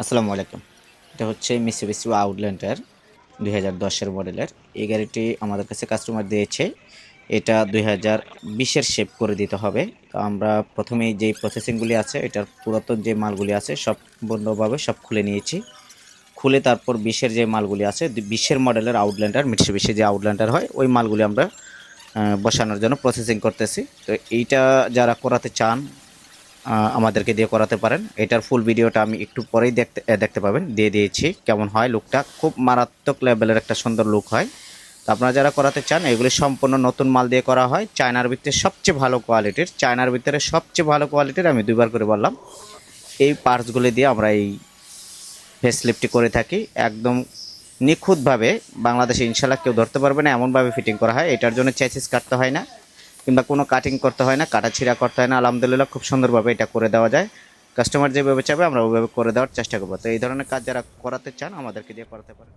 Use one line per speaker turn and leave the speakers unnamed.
আসসালামু আলাইকুম। এটা হচ্ছে মিসিবিসি আউটল্যান্ডার দুই হাজার দশের মডেলের। এই গাড়িটি আমাদের কাছে কাস্টমার দিয়েছে। এটা দুই হাজার বিশের শেপ করে দিতে হবে। তো আমরা প্রথমেই যেই প্রসেসিংগুলি আছে, এটার পুরাতন যে মালগুলি আছে সব বন্ধভাবে সব খুলে নিয়েছি। খুলে তারপর বিশের যে মালগুলি আছে, বিশের মডেলের আউটল্যান্ডার মিটসুবিশি যে আউটল্যান্ডার হয়, ওই মালগুলি আমরা বসানোর জন্য প্রসেসিং করতেছি। তো এইটা যারা করাতে চান আমাদেরকে দিয়ে করাতে পারেন। এটার ফুল ভিডিওটা আমি একটু পরেই দেখতে দেখতে পাবেন। দিয়ে দিয়েছি কেমন হয় লুকটা খুব মারাত্মক লেভেলের একটা সুন্দর লুক হয়। তো আপনারা যারা করাতে চান, এগুলি সম্পূর্ণ নতুন মাল দিয়ে করা হয়। চায়নার ভিতরে সবচেয়ে ভালো কোয়ালিটির চায়নার ভিতরে সবচেয়ে ভালো কোয়ালিটির আমি দুইবার করে বললাম। এই পার্টসগুলি দিয়ে আমরা এই ফেস লিফটটি করে থাকি। একদম নিখুঁতভাবে বাংলাদেশে ইনশাল্লাহ কেউ ধরতে পারবে না। এমনভাবে ফিটিং করা হয়। এটার জন্য চেসিস কাটতে হয় না। কিংবা কোনো কাটিং করতে হয় না কাটা ছিঁড়া করতে হয় না। আলহামদুলিল্লাহ খুব সুন্দরভাবে এটা করে দেওয়া যায়। কাস্টমার যেভাবে চাবে আমরা ওইভাবে করে দেওয়ার চেষ্টা করব। তো এই ধরনের কাজ যারা করাতে চান, আমাদেরকে দিয়ে করাতে পারেন।